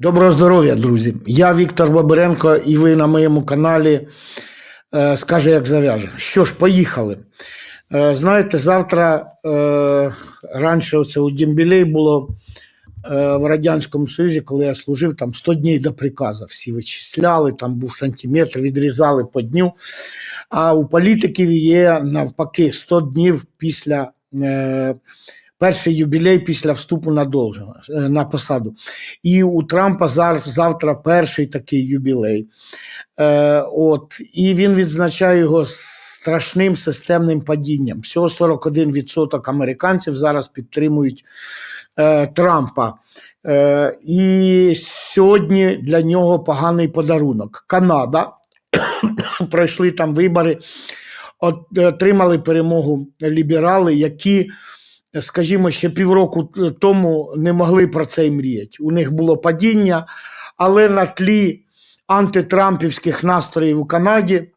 Доброго здоров'я, друзі! Я Віктор Бабиренко, і ви на моєму каналі е, Скаже, як зав'яже. Що ж, поїхали. Е, знаєте, завтра е, раніше оце у Дімбілей було в Радянському Союзі, коли я служив, там 100 днів до приказу. Всі вичисляли, там був сантиметр, відрізали по дню. А у політиків є навпаки 100 днів після. Перший юбілей після вступу на должен, е, на посаду. І у Трампа завтра перший такий юбілей. Е, от, і він відзначає його страшним системним падінням. Всього 41% американців зараз підтримують е, Трампа. Е, і сьогодні для нього поганий подарунок. Канада пройшли там вибори, от- отримали перемогу ліберали, які скажімо, ще півроку тому не могли про це й мріяти. У них було падіння, але на тлі антитрампівських настроїв у Канаді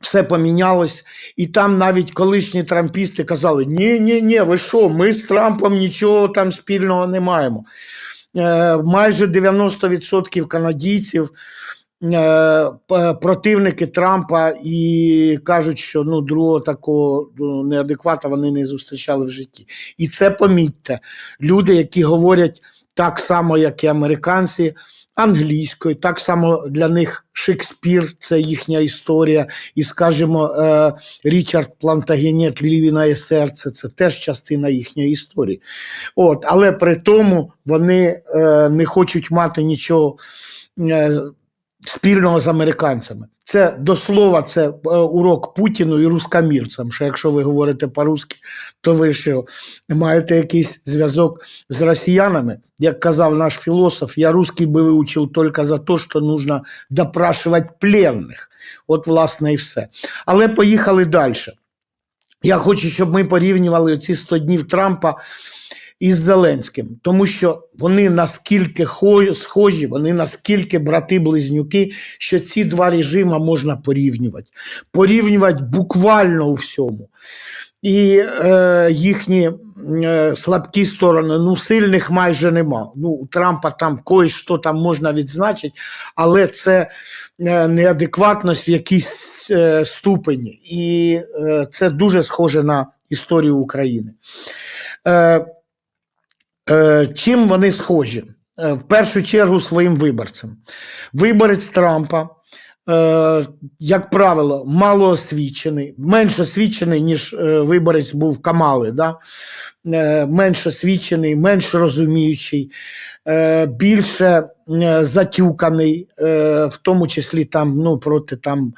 все помінялось, і там навіть колишні трампісти казали: ні, ні, ні, ви що, ми з Трампом нічого там спільного не маємо. Е, майже 90% канадійців е, противники Трампа і кажуть, що ну другого такого ну, неадеквата вони не зустрічали в житті. І це помітьте. Люди, які говорять так само, як і американці, англійською, так само для них Шекспір, це їхня історія, і, скажімо, е, Річард Плантагенет, Лівіна серце, це теж частина їхньої історії. От, але при тому вони е, не хочуть мати нічого. Спільного з американцями. Це до слова, це е, урок Путіну і рускамірцям. Що якщо ви говорите по-русски, то ви що маєте якийсь зв'язок з росіянами. Як казав наш філософ, я русский би вивчив тільки за те, що нужно допрашувати пленних. От, власне, і все. Але поїхали далі. Я хочу, щоб ми порівнювали ці 100 днів Трампа із Зеленським, тому що вони наскільки схожі, вони наскільки брати-близнюки, що ці два режима можна порівнювати. Порівнювати буквально у всьому. І е, їхні е, слабкі сторони, ну, сильних майже нема. Ну, у Трампа там кое-що там можна відзначити, але це е, неадекватність в якійсь е, ступені. І е, це дуже схоже на історію України. Е, чим вони схожі? Е, В першу чергу своїм виборцям. Виборець Трампа, е, як правило, малоосвічений, менш освічений, ніж е, виборець був Камали, да? Е, менш освічений, менш розуміючий, е, більше е, затюканий, в тому числі там, ну, проти там,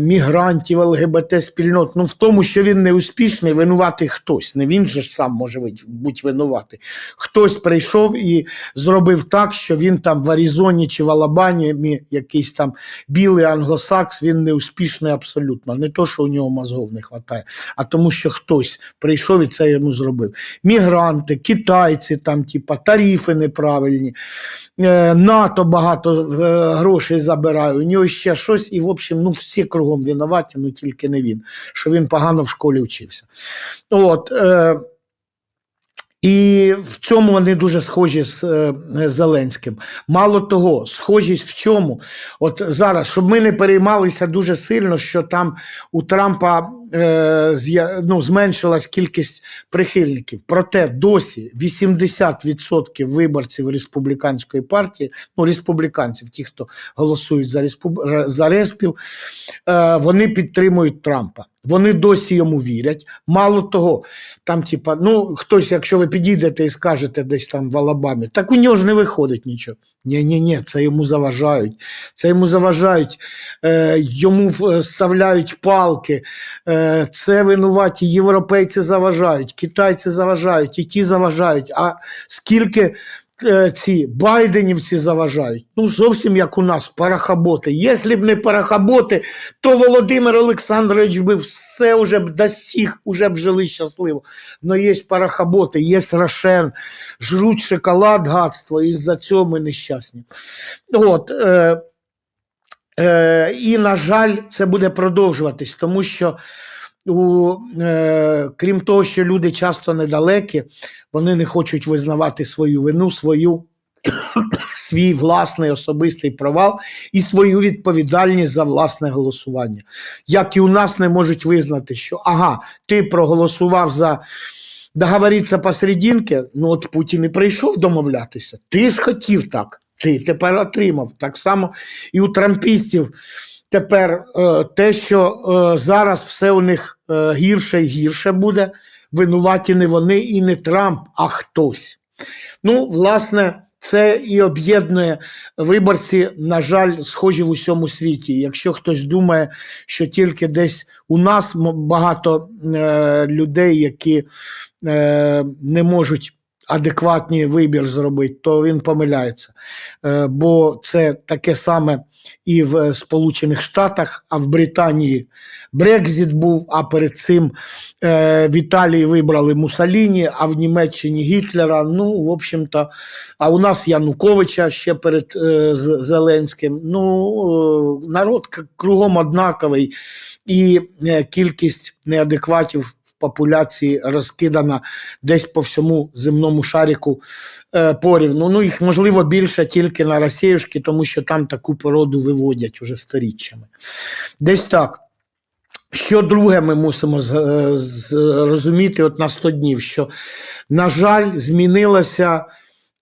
мігрантів, ЛГБТ-спільнот, ну, в тому, що він не успішний, винуватий хтось. Не він же ж сам може бути- винуватий. Хтось прийшов і зробив так, що він там в Аризоні чи в Алабамі, якийсь там білий англосакс, він не успішний абсолютно. Не то, що у нього мозгов не вистачає, а тому, що хтось прийшов і це йому зробив. Мігранти, китайці, там, типа, тарифи неправильні. Е, НАТО багато е, грошей забирає, у нього ще щось, і, в общем, ну, всі кругом винуваті, ну тільки не він, що він погано в школі вчився. От, е, і в цьому вони дуже схожі з е, Зеленським. Мало того, схожість в чому? От зараз, щоб ми не переймалися дуже сильно, що там у Трампа ну, зменшилась кількість прихильників. Проте досі 80% виборців республіканської партії, ну республіканців, ті, хто голосують за, респуб... за респів, е, вони підтримують Трампа. Вони досі йому вірять. Мало того, там, типа, ну хтось, якщо ви підійдете і скажете десь там в Алабамі, так у нього ж не виходить нічого. Ні, ні, ні, це йому заважають. Це йому заважають, е, йому вставляють палки. Е, це винуваті європейці заважають, китайці заважають, і ті заважають. А скільки е, ці байденівці заважають? Ну, зовсім як у нас, парахаботи. Якщо б не парахаботи, то Володимир Олександрович би все вже б достиг, уже б жили щасливо. Но є парахаботи, є Рошен, жруть шоколад, гадство, і за цього ми нещасні. От, е, е, і, на жаль, це буде продовжуватись, тому що у, е, крім того, що люди часто недалекі, вони не хочуть визнавати свою вину, свою свій власний особистий провал і свою відповідальність за власне голосування. Як і у нас не можуть визнати, що ага, ти проголосував за договоритися посерединки, ну от Путін і прийшов домовлятися. Ти ж хотів так, ти тепер отримав. Так само і у трампістів тепер е, те, що е, зараз все у них е, гірше і гірше буде, винуваті не вони і не Трамп, а хтось. Ну, власне, це і об'єднує виборці, на жаль, схожі в усьому світі. Якщо хтось думає, що тільки десь у нас багато е, людей, які е, не можуть адекватний вибір зробити, то він помиляється. Бо це таке саме і в Сполучених Штатах, а в Британії Брекзит був, а перед цим е, в Італії вибрали Мусаліні, а в Німеччині Гітлера. Ну, в общем-то, а у нас Януковича ще перед е, Зеленським. Ну, е, народ кругом однаковий, і е, кількість неадекватів популяції розкидана десь по всьому земному шаріку е, порівну. Ну, їх можливо більше тільки на Росіюшки, тому що там таку породу виводять уже сторіччями. Десь так. Що друге ми мусимо е, зрозуміти от на 100 днів, що, на жаль, змінилося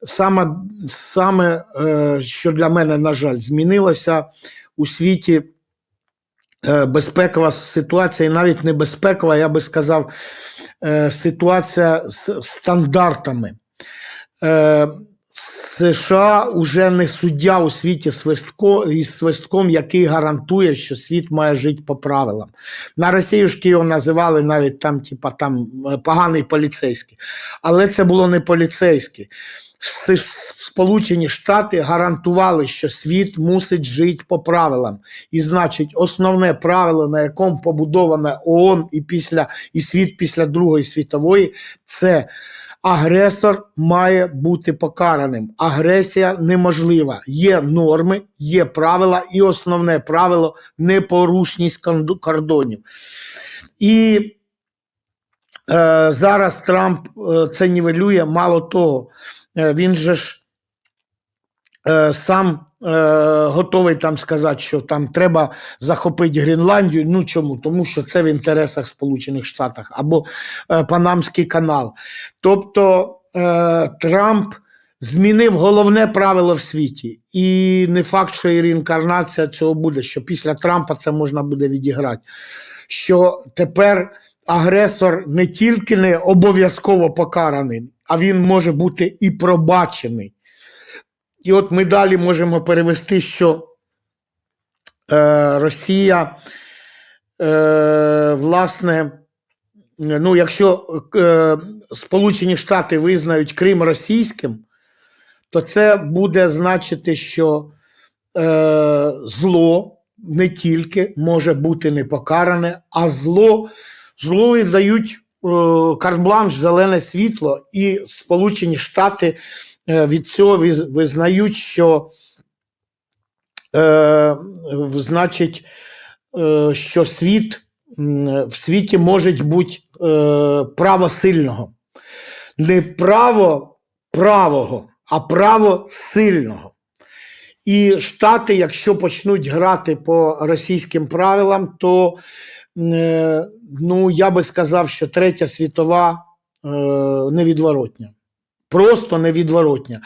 саме, саме е, що для мене, на жаль, змінилося у світі е, безпекова ситуація, і навіть не безпекова, я би сказав, е, ситуація з стандартами. Е, США вже не суддя у світі свистко, із свистком, який гарантує, що світ має жити по правилам. На Росіюшки його називали навіть там, типа, там е, поганий поліцейський. Але це було не поліцейський. Сполучені Штати гарантували, що світ мусить жити по правилам. І значить, основне правило, на якому побудована ООН і після і світ після Другої світової, це агресор має бути покараним. Агресія неможлива. Є норми, є правила, і основне правило непорушність кордонів. І е, зараз Трамп е, це нівелює. Мало того, він же ж е, сам е, готовий там сказати, що там треба захопити Гренландію. Ну чому? Тому що це в інтересах Сполучених Штатів або е, Панамський канал. Тобто е, Трамп змінив головне правило в світі. І не факт, що і реінкарнація цього буде, що після Трампа це можна буде відіграти. Що тепер агресор не тільки не обов'язково покараний, а він може бути і пробачений. І от ми далі можемо перевести, що е, Росія, е, власне, ну, якщо е, Сполучені Штати визнають Крим російським, то це буде значити, що е, зло не тільки може бути не покаране, а зло, зло дають е, карт-бланш, зелене світло, і Сполучені Штати е, від цього визнають, що е, значить, що світ в світі може бути право сильного. Не право правого, а право сильного. І Штати, якщо почнуть грати по російським правилам, то ну, я би сказав, що третя світова е, невідворотня. Просто невідворотня.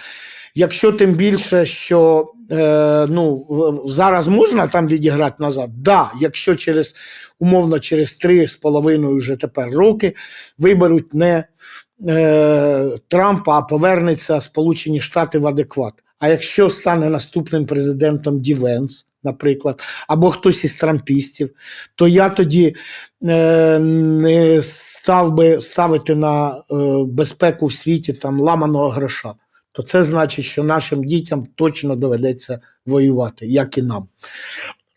Якщо тим більше, що е, ну, зараз можна там відіграти назад, да, якщо через умовно через три з половиною вже тепер роки виберуть не е, Трампа, а повернеться Сполучені Штати в адекват. А якщо стане наступним президентом Дівенс, наприклад, або хтось із трампістів, то я тоді е, не став би ставити на е, безпеку в світі там ламаного гроша. То це значить, що нашим дітям точно доведеться воювати, як і нам.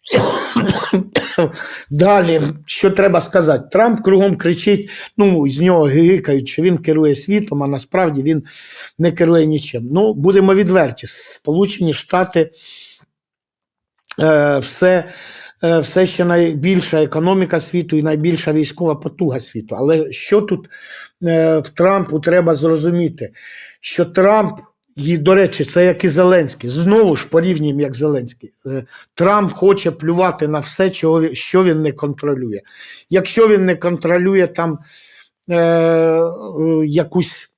Далі, що треба сказати? Трамп кругом кричить, ну, з нього гигикають, що він керує світом, а насправді він не керує нічим. Ну, будемо відверті, Сполучені Штати все, е, все ще найбільша економіка світу і найбільша військова потуга світу. Але що тут е, в Трампу треба зрозуміти? Що Трамп І, до речі, це як і Зеленський. Знову ж порівнюємо, як Зеленський. Е, Трамп хоче плювати на все, що він не контролює. Якщо він не контролює там е, е, якусь.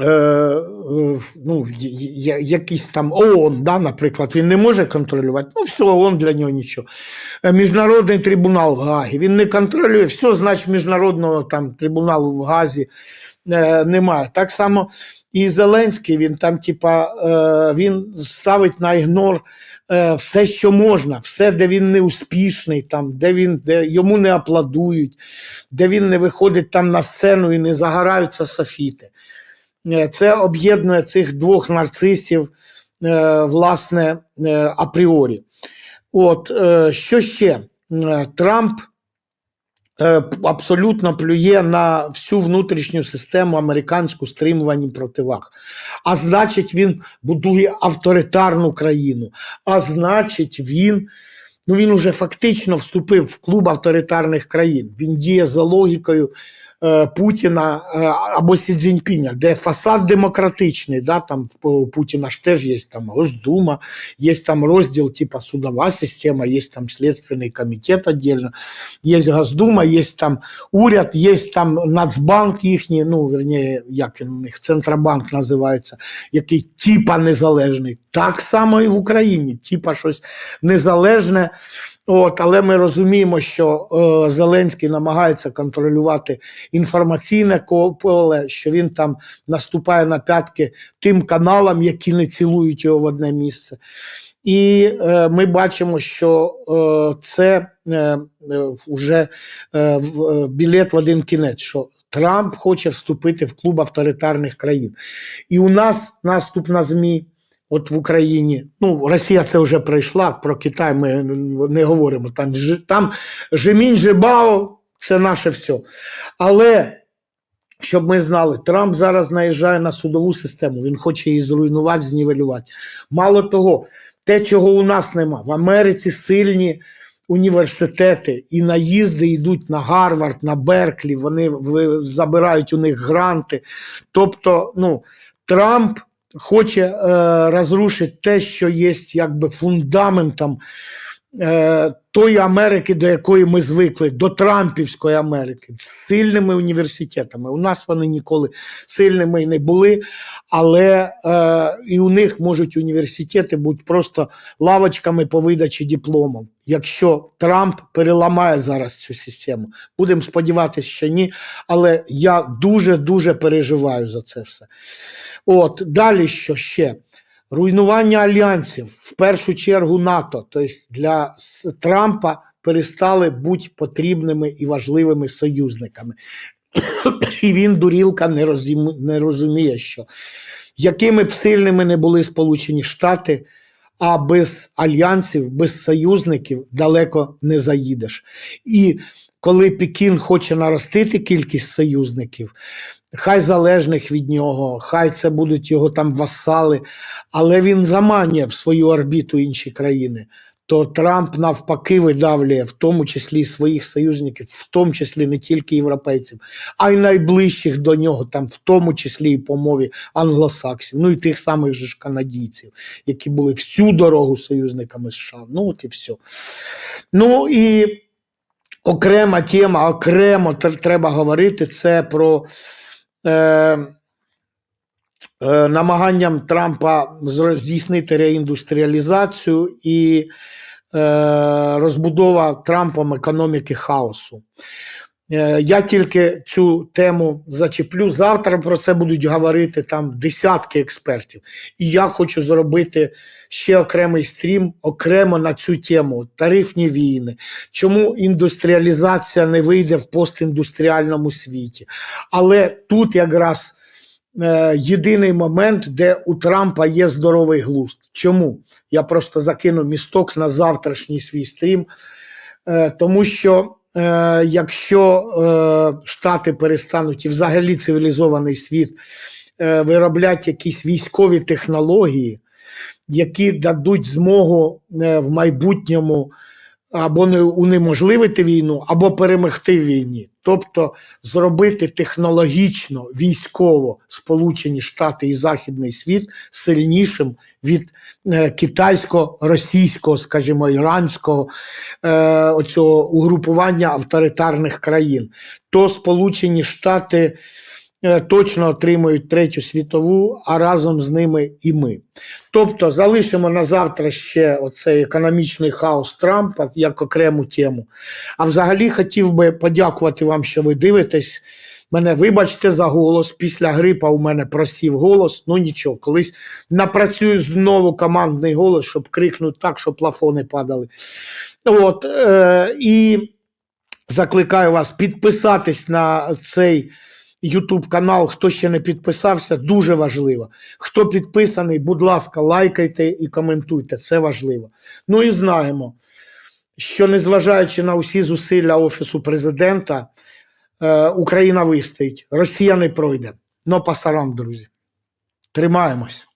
Е, е, ну, якийсь там ООН, да, наприклад, він не може контролювати. Ну, все, ООН для нього нічого. Е, Міжнародний трибунал в Гагі. Він не контролює, все, значить, міжнародного там трибуналу в Газі е, немає. Так само і Зеленський, він там, типа, е, він ставить на ігнор все, що можна, все, де він не успішний, там, де він, де йому не аплодують, де він не виходить там на сцену і не загораються софіти. Е, Це об'єднує цих двох нарцисів, е, власне, е, апріорі. От, що ще? Трамп абсолютно плює на всю внутрішню систему американську стримувань і противаг. А значить, він будує авторитарну країну. А значить, він. Ну, він уже фактично вступив в клуб авторитарних країн. Він діє за логікою Путіна е, або Сі Цзіньпіня, де фасад демократичний. Да, там у Путіна ж теж є там Госдума, є там розділ, типа судова система, є там Слідственний комітет віддільно, є Госдума, є там уряд, є там Нацбанк їхній, ну, верніше, як він у них, Центробанк називається, який типа незалежний. Так само і в Україні, типа щось незалежне. От, але ми розуміємо, що е, Зеленський намагається контролювати інформаційне поле, що він там наступає на п'ятки тим каналам, які не цілують його в одне місце. І е, ми бачимо, що е, це е, е, вже е, е, білет в один кінець, що Трамп хоче вступити в клуб авторитарних країн. І у нас наступ на ЗМІ. От в Україні, ну Росія це вже пройшла. Про Китай ми не говоримо. Там там Жемінь Жебао це наше все. Але щоб ми знали, Трамп зараз наїжджає на судову систему. Він хоче її зруйнувати, знівелювати. Мало того, те, чого у нас нема. В Америці сильні університети і наїзди йдуть на Гарвард, на Берклі. Вони забирають у них гранти. Тобто, ну, Трамп хоче е, розрушити те, що є якби фундаментом е, тої Америки, до якої ми звикли, до Трампівської Америки, з сильними університетами. У нас вони ніколи сильними не були, але е, і у них можуть університети бути просто лавочками по видачі дипломів. Якщо Трамп переламає зараз цю систему, будемо сподіватися, що ні. Але я дуже дуже переживаю за це все. От далі що ще? Руйнування альянсів, в першу чергу НАТО. Тобто для Трампа перестали бути потрібними і важливими союзниками. І він, дурілка, не, розумі- не розуміє, що якими б сильними не були Сполучені Штати, а без альянсів, без союзників далеко не заїдеш. І коли Пекін хоче наростити кількість союзників, хай залежних від нього, хай це будуть його там васали, але він заманює в свою орбіту інші країни. То Трамп навпаки видавлює, в тому числі своїх союзників, в тому числі не тільки європейців, а й найближчих до нього, там, в тому числі і по мові англосаксів, ну і тих самих же ж канадійців, які були всю дорогу союзниками США. Ну от і все. Ну і окрема тема, окремо треба говорити це про намаганням Трампа здійснити реіндустріалізацію і е, розбудова Трампом економіки хаосу. Е, Я тільки цю тему зачеплю. Завтра про це будуть говорити там десятки експертів. І я хочу зробити ще окремий стрім окремо на цю тему: тарифні війни. Чому індустріалізація не вийде в постіндустріальному світі? Але тут якраз е, єдиний момент, де у Трампа є здоровий глузд. Чому? Я просто закину місток на завтрашній свій стрім, е, тому що. Е, якщо е, Штати перестануть і взагалі цивілізований світ е, виробляти якісь військові технології, які дадуть змогу е, в майбутньому або не унеможливити війну, або перемогти в війні, тобто зробити технологічно військово Сполучені Штати і Західний світ сильнішим від е, китайсько-російського, скажімо, іранського е, оцього угрупування авторитарних країн, то Сполучені Штати точно отримують третю світову, а разом з ними і ми. Тобто залишимо на завтра ще оцей економічний хаос Трампа як окрему тему. А взагалі хотів би подякувати вам, що ви дивитесь. Мене вибачте за голос. Після грипа у мене просів голос. Ну нічого, колись напрацюю знову командний голос, щоб крикнути так, щоб плафони падали. От, е, і закликаю вас підписатись на цей YouTube канал. Хто ще не підписався, дуже важливо. Хто підписаний, будь ласка, лайкайте і коментуйте. Це важливо. Ну і знаємо, що незважаючи на усі зусилля Офісу президента, е, Україна вистоїть, Росія не пройде. Но пасарам, друзі. Тримаємось.